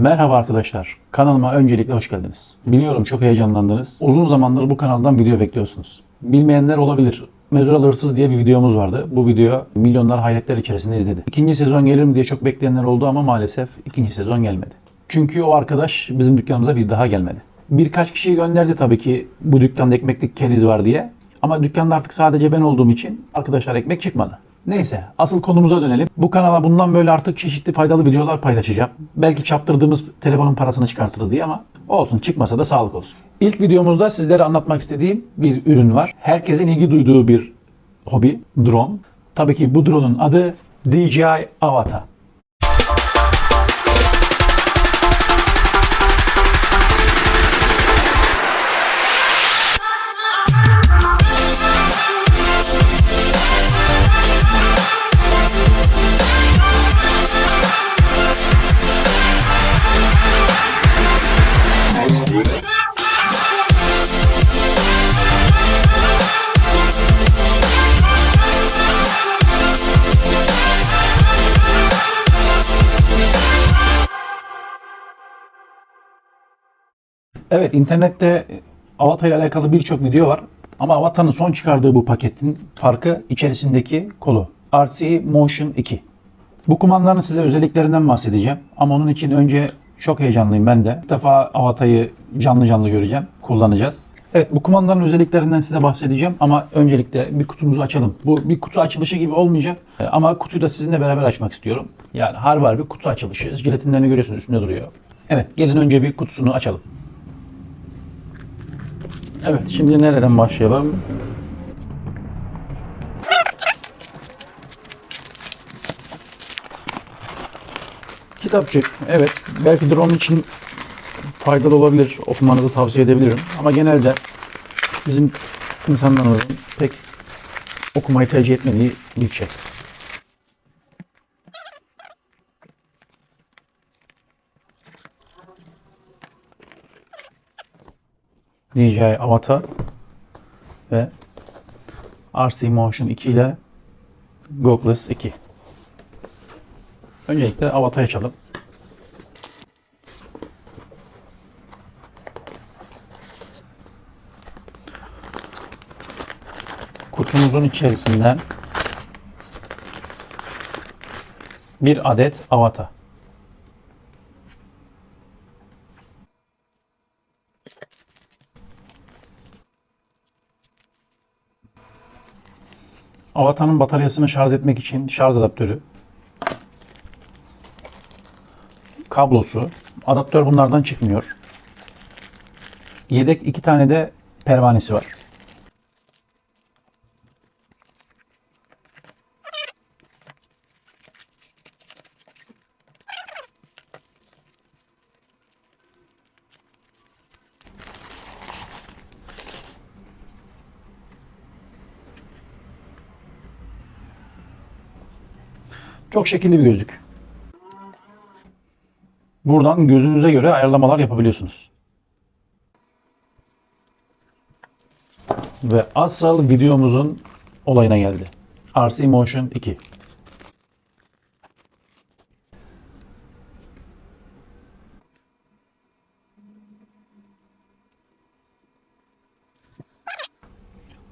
Merhaba arkadaşlar. Kanalıma öncelikle hoş geldiniz. Biliyorum çok heyecanlandınız. Uzun zamandır bu kanaldan video bekliyorsunuz. Bilmeyenler olabilir. Mezural Hırsız diye bir videomuz vardı. Bu video milyonlar hayretler içerisinde izledi. İkinci sezon gelir mi diye çok bekleyenler oldu ama maalesef ikinci sezon gelmedi. Çünkü o arkadaş bizim dükkanımıza bir daha gelmedi. Birkaç kişiyi gönderdi tabii ki bu dükkanda ekmeklik keriz var diye. Ama dükkanda artık sadece ben olduğum için arkadaşlar ekmek çıkmadı. Neyse asıl konumuza dönelim. Bu kanala bundan böyle artık çeşitli faydalı videolar paylaşacağım. Belki çaptırdığımız telefonun parasını çıkartırız diye ama olsun çıkmasa da sağlık olsun. İlk videomuzda sizlere anlatmak istediğim bir ürün var. Herkesin ilgi duyduğu bir hobi drone. Tabii ki bu drone'un adı DJI Avata. Evet internette Avata ile alakalı birçok video var. Ama Avata'nın son çıkardığı bu paketin farkı içerisindeki kolu. RC Motion 2. Bu kumandanın size özelliklerinden bahsedeceğim. Ama onun için önce çok heyecanlıyım ben de. İlk defa Avata'yı canlı canlı göreceğim. Kullanacağız. Evet bu kumandanın özelliklerinden size bahsedeceğim ama öncelikle bir kutumuzu açalım. Bu bir kutu açılışı gibi olmayacak Ee, ama kutuyu da sizinle beraber açmak istiyorum. Yani harbi harbi kutu açılışı. Jelatinlerini görüyorsunuz üstünde duruyor. Evet gelin önce bir kutusunu açalım. Evet, şimdi nereden başlayalım? Kitapçık, evet. Belki drone için faydalı olabilir. Okumanızı tavsiye edebilirim. Ama genelde bizim insanlarımızın pek okumayı tercih etmediği bir şey. DJI Avata ve RC Motion 2 ile Googles 2. Öncelikle Avata'yı açalım. Kutumuzun içerisinden bir adet Avata. Avatar'ın bataryasını şarj etmek için şarj adaptörü, kablosu, adaptör bunlardan çıkmıyor. Yedek iki tane de pervanesi var. Çok şekilli bir gözlük. Buradan gözünüze göre ayarlamalar yapabiliyorsunuz. Ve asıl videomuzun olayına geldi. RC Motion 2.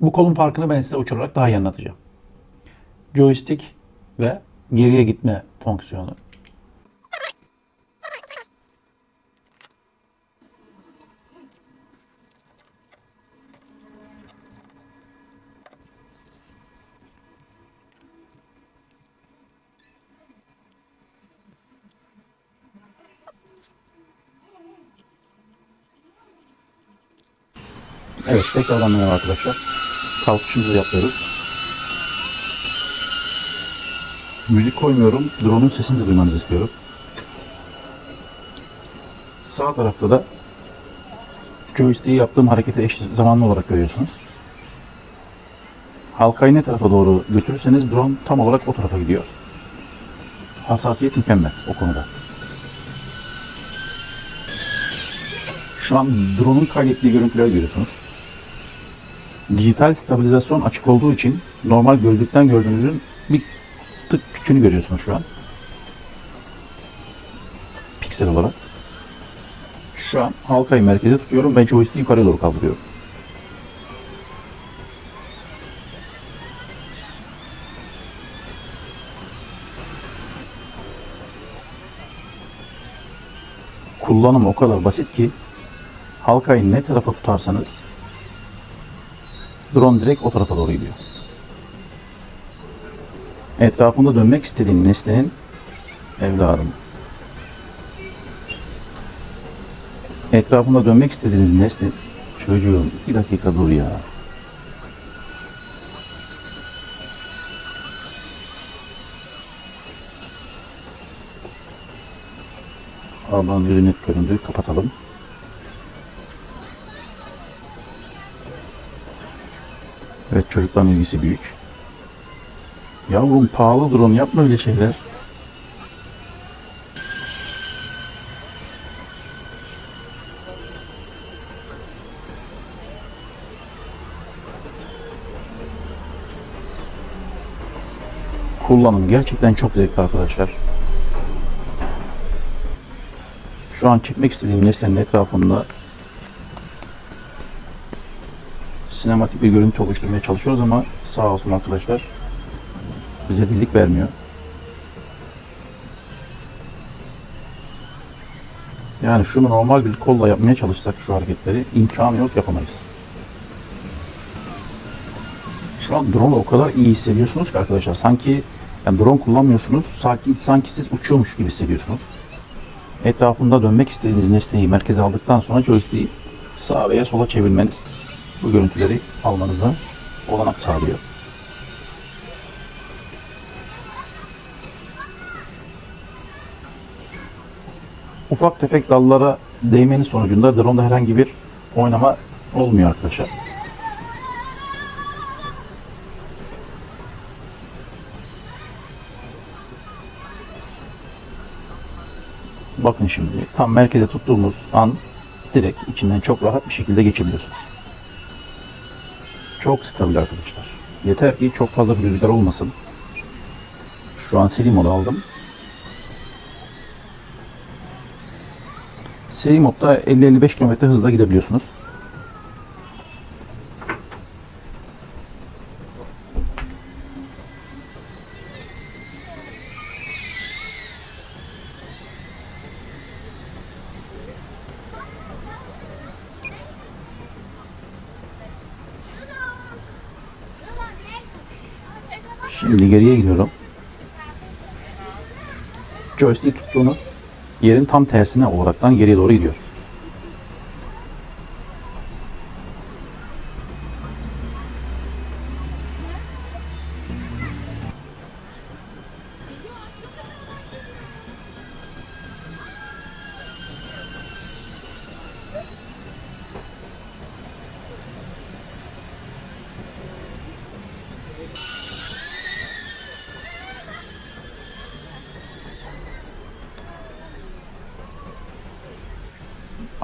Bu kolun farkını ben size uçurarak daha iyi anlatacağım. Joystick ve geriye gitme fonksiyonu. Evet tekrardan merhaba arkadaşlar. Kalkışımızı yapıyoruz. Müzik koymuyorum. Drone'un sesini de duymanızı istiyorum. Sağ tarafta da joystick'i yaptığım hareketi eş zamanlı olarak görüyorsunuz. Halkayı ne tarafa doğru götürürseniz drone tam olarak o tarafa gidiyor. Hassasiyet mükemmel o konuda. Şu an drone'un kaydettiği görüntüleri görüyorsunuz. Dijital stabilizasyon açık olduğu için normal gözlükten gördüğünüzün bir tık küçüğünü görüyorsunuz şu an. Piksel olarak. Şu an halkayı merkeze tutuyorum ve joystick'i yukarıya doğru kaldırıyorum. Kullanım o kadar basit ki halkayı ne tarafa tutarsanız drone direkt o tarafa doğru gidiyor. Etrafında dönmek istediğin nesnenin evladım. Etrafında dönmek istediğiniz nesne çocuğum bir dakika dur ya. Arabanın yüzü net göründü. Kapatalım. Evet çocukların ilgisi büyük. Yavrum pahalı drone yapma öyle şeyler. Kullanım gerçekten çok zevkli arkadaşlar. Şu an çekmek istediğim nesnenin etrafında sinematik bir görüntü oluşturmaya çalışıyoruz ama sağ olsun arkadaşlar bize birlik vermiyor. Yani şunu normal bir kolla yapmaya çalışsak şu hareketleri imkanı yok yapamayız. Şu an drone o kadar iyi hissediyorsunuz ki arkadaşlar sanki yani drone kullanmıyorsunuz sanki, sanki siz uçuyormuş gibi hissediyorsunuz. Etrafında dönmek istediğiniz nesneyi merkeze aldıktan sonra joystick'i sağa veya sola çevirmeniz bu görüntüleri almanıza olanak sağlıyor. Ufak tefek dallara değmenin sonucunda drone'da herhangi bir oynama olmuyor arkadaşlar. Bakın şimdi tam merkeze tuttuğumuz an direkt içinden çok rahat bir şekilde geçebiliyorsunuz. Çok stabil arkadaşlar. Yeter ki çok fazla bir rüzgar olmasın. Şu an seri modu aldım. Seri modda 50-55 km hızla gidebiliyorsunuz. Şimdi geriye gidiyorum. Joystick tuttuğunuz yerin tam tersine olaraktan geriye doğru gidiyor.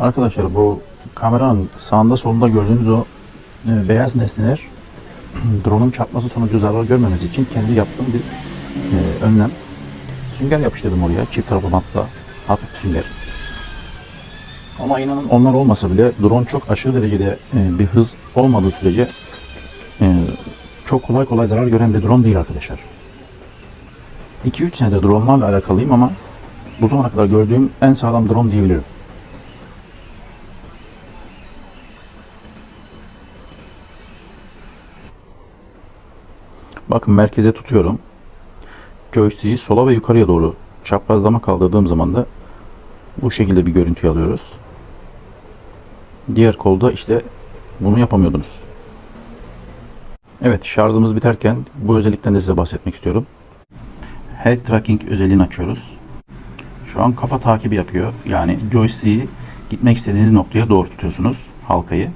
Arkadaşlar bu kameranın sağında solunda gördüğünüz o e, beyaz nesneler drone'un çarpması sonucu zarar görmemesi için kendi yaptığım bir e, önlem. Sünger yapıştırdım oraya çift taraflı bantla hafif sünger. Ama inanın onlar olmasa bile drone çok aşırı derecede e, bir hız olmadığı sürece e, çok kolay kolay zarar gören bir drone değil arkadaşlar. 2-3 senedir dronelarla alakalıyım ama bu zamana kadar gördüğüm en sağlam drone diyebilirim. Bakın merkeze tutuyorum. Joystick'i sola ve yukarıya doğru çaprazlama kaldırdığım zaman da bu şekilde bir görüntü alıyoruz. Diğer kolda işte bunu yapamıyordunuz. Evet şarjımız biterken bu özellikten de size bahsetmek istiyorum. Head tracking özelliğini açıyoruz. Şu an kafa takibi yapıyor. Yani joystick'i gitmek istediğiniz noktaya doğru tutuyorsunuz halkayı.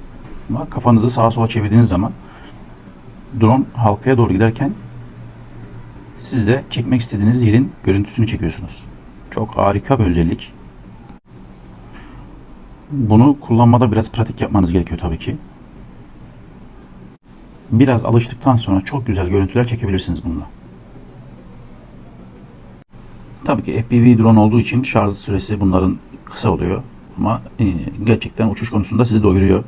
Ama kafanızı sağa sola çevirdiğiniz zaman drone halkaya doğru giderken siz de çekmek istediğiniz yerin görüntüsünü çekiyorsunuz. Çok harika bir özellik. Bunu kullanmada biraz pratik yapmanız gerekiyor tabii ki. Biraz alıştıktan sonra çok güzel görüntüler çekebilirsiniz bununla. Tabii ki FPV drone olduğu için şarj süresi bunların kısa oluyor. Ama e, gerçekten uçuş konusunda sizi doyuruyor.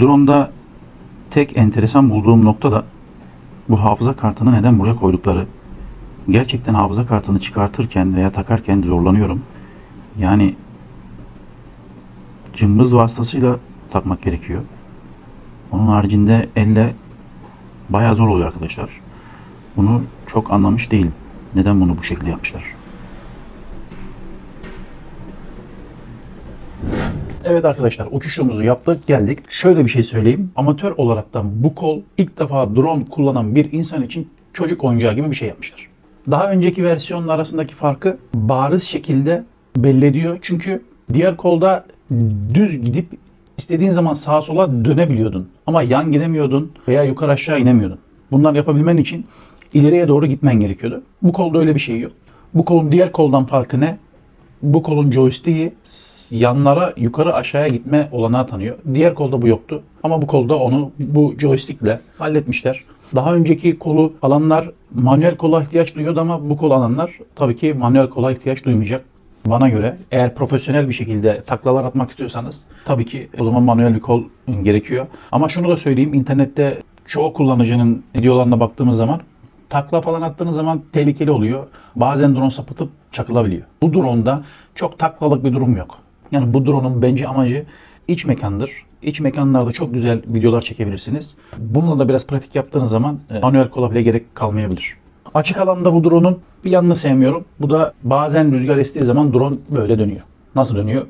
Drone'da tek enteresan bulduğum nokta da bu hafıza kartını neden buraya koydukları. Gerçekten hafıza kartını çıkartırken veya takarken zorlanıyorum. Yani cımbız vasıtasıyla takmak gerekiyor. Onun haricinde elle bayağı zor oluyor arkadaşlar. Bunu çok anlamış değilim. Neden bunu bu şekilde yapmışlar? Evet arkadaşlar uçuşumuzu yaptık geldik. Şöyle bir şey söyleyeyim. Amatör olaraktan bu kol ilk defa drone kullanan bir insan için çocuk oyuncağı gibi bir şey yapmışlar. Daha önceki versiyonlar arasındaki farkı bariz şekilde belli ediyor. Çünkü diğer kolda düz gidip istediğin zaman sağa sola dönebiliyordun. Ama yan gidemiyordun veya yukarı aşağı inemiyordun. Bunlar yapabilmen için ileriye doğru gitmen gerekiyordu. Bu kolda öyle bir şey yok. Bu kolun diğer koldan farkı ne? Bu kolun joystick'i yanlara yukarı aşağıya gitme olanağı tanıyor. Diğer kolda bu yoktu. Ama bu kolda onu bu joystickle halletmişler. Daha önceki kolu alanlar manuel kola ihtiyaç duyuyordu ama bu kol alanlar tabii ki manuel kola ihtiyaç duymayacak. Bana göre eğer profesyonel bir şekilde taklalar atmak istiyorsanız tabii ki o zaman manuel bir kol gerekiyor. Ama şunu da söyleyeyim internette çoğu kullanıcının videolarına baktığımız zaman takla falan attığınız zaman tehlikeli oluyor. Bazen drone sapıtıp çakılabiliyor. Bu drone'da çok taklalık bir durum yok. Yani bu drone'un bence amacı iç mekandır. İç mekanlarda çok güzel videolar çekebilirsiniz. Bununla da biraz pratik yaptığınız zaman e, manuel kola bile gerek kalmayabilir. Açık alanda bu drone'un bir yanını sevmiyorum. Bu da bazen rüzgar estiği zaman drone böyle dönüyor. Nasıl dönüyor?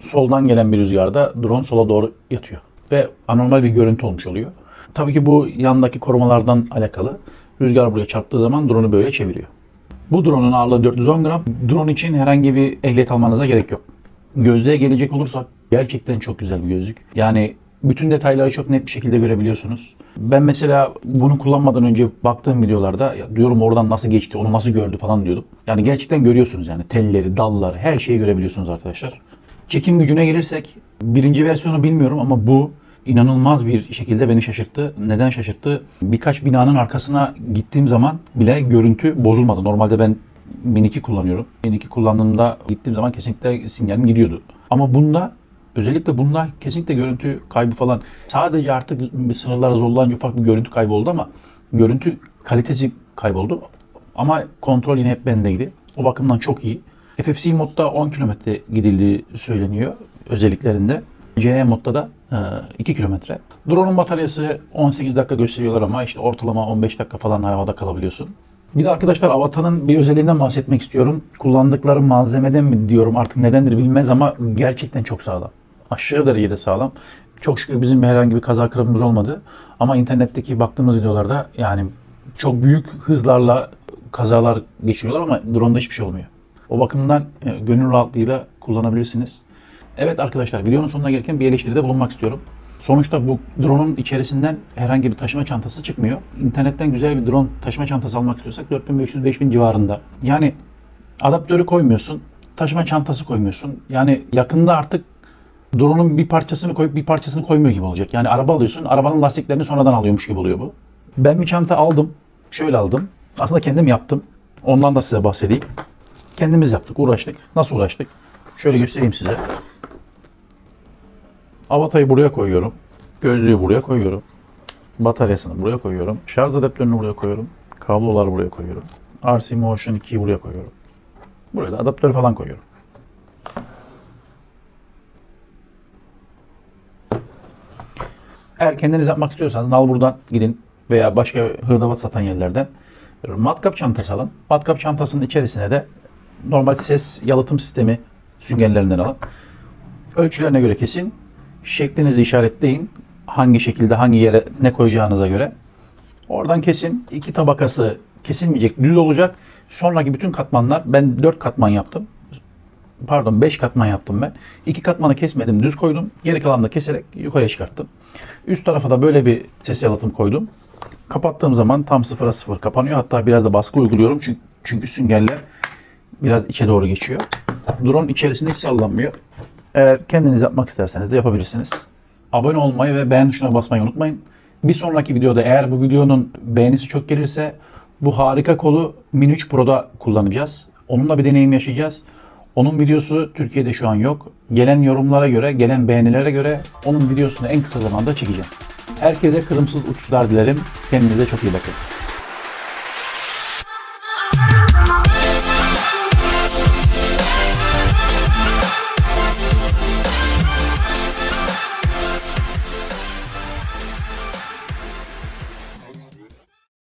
Soldan gelen bir rüzgarda drone sola doğru yatıyor. Ve anormal bir görüntü olmuş oluyor. Tabii ki bu yandaki korumalardan alakalı. Rüzgar buraya çarptığı zaman drone'u böyle çeviriyor. Bu drone'un ağırlığı 410 gram. Drone için herhangi bir ehliyet almanıza gerek yok. Gözlüğe gelecek olursak gerçekten çok güzel bir gözlük. Yani bütün detayları çok net bir şekilde görebiliyorsunuz. Ben mesela bunu kullanmadan önce baktığım videolarda ya diyorum oradan nasıl geçti, onu nasıl gördü falan diyordum. Yani gerçekten görüyorsunuz yani telleri, dalları, her şeyi görebiliyorsunuz arkadaşlar. Çekim gücüne gelirsek birinci versiyonu bilmiyorum ama bu inanılmaz bir şekilde beni şaşırttı. Neden şaşırttı? Birkaç binanın arkasına gittiğim zaman bile görüntü bozulmadı. Normalde ben Min 2 kullanıyorum. Min 2 kullandığımda gittiğim zaman kesinlikle sinyalim gidiyordu. Ama bunda özellikle bunda kesinlikle görüntü kaybı falan sadece artık sınırlara zorlanan ufak bir görüntü kaybı oldu ama görüntü kalitesi kayboldu. Ama kontrol yine hep bendeydi. O bakımdan çok iyi. FFC modda 10 km gidildiği söyleniyor özelliklerinde. CE modda da e, 2 kilometre. Drone'un bataryası 18 dakika gösteriyorlar ama işte ortalama 15 dakika falan havada kalabiliyorsun. Bir de arkadaşlar Avatar'ın bir özelliğinden bahsetmek istiyorum. Kullandıkları malzemeden mi diyorum artık nedendir bilmez ama gerçekten çok sağlam. Aşırı derecede sağlam. Çok şükür bizim herhangi bir kaza kırımımız olmadı. Ama internetteki baktığımız videolarda yani çok büyük hızlarla kazalar geçiriyorlar ama drone'da hiçbir şey olmuyor. O bakımdan e, gönül rahatlığıyla kullanabilirsiniz. Evet arkadaşlar videonun sonuna gelirken bir eleştiride bulunmak istiyorum. Sonuçta bu drone'un içerisinden herhangi bir taşıma çantası çıkmıyor. İnternetten güzel bir drone taşıma çantası almak istiyorsak 4500-5000 civarında. Yani adaptörü koymuyorsun, taşıma çantası koymuyorsun. Yani yakında artık drone'un bir parçasını koyup bir parçasını koymuyor gibi olacak. Yani araba alıyorsun, arabanın lastiklerini sonradan alıyormuş gibi oluyor bu. Ben bir çanta aldım. Şöyle aldım. Aslında kendim yaptım. Ondan da size bahsedeyim. Kendimiz yaptık, uğraştık. Nasıl uğraştık? Şöyle göstereyim size. Avatayı buraya koyuyorum. Gözlüğü buraya koyuyorum. Bataryasını buraya koyuyorum. Şarj adaptörünü buraya koyuyorum. Kabloları buraya koyuyorum. RC Motion 2'yi buraya koyuyorum. Buraya da adaptör falan koyuyorum. Eğer kendiniz yapmak istiyorsanız nal buradan gidin veya başka hırdavat satan yerlerden matkap çantası alın. Matkap çantasının içerisine de normal ses yalıtım sistemi süngerlerinden alın. Ölçülerine göre kesin. Şeklinizi işaretleyin. Hangi şekilde hangi yere ne koyacağınıza göre. Oradan kesin. iki tabakası kesilmeyecek, düz olacak. Sonraki bütün katmanlar ben 4 katman yaptım. Pardon 5 katman yaptım ben. 2 katmanı kesmedim, düz koydum. Geri kalanını da keserek yukarıya çıkarttım. Üst tarafa da böyle bir ses yalıtım koydum. Kapattığım zaman tam sıfıra sıfır kapanıyor. Hatta biraz da baskı uyguluyorum çünkü, çünkü süngerler biraz içe doğru geçiyor. Drone içerisinde hiç sallanmıyor. Eğer kendiniz yapmak isterseniz de yapabilirsiniz. Abone olmayı ve beğen tuşuna basmayı unutmayın. Bir sonraki videoda eğer bu videonun beğenisi çok gelirse bu harika kolu Min 3 Pro'da kullanacağız. Onunla bir deneyim yaşayacağız. Onun videosu Türkiye'de şu an yok. Gelen yorumlara göre, gelen beğenilere göre onun videosunu en kısa zamanda çekeceğim. Herkese kırımsız uçuşlar dilerim. Kendinize çok iyi bakın.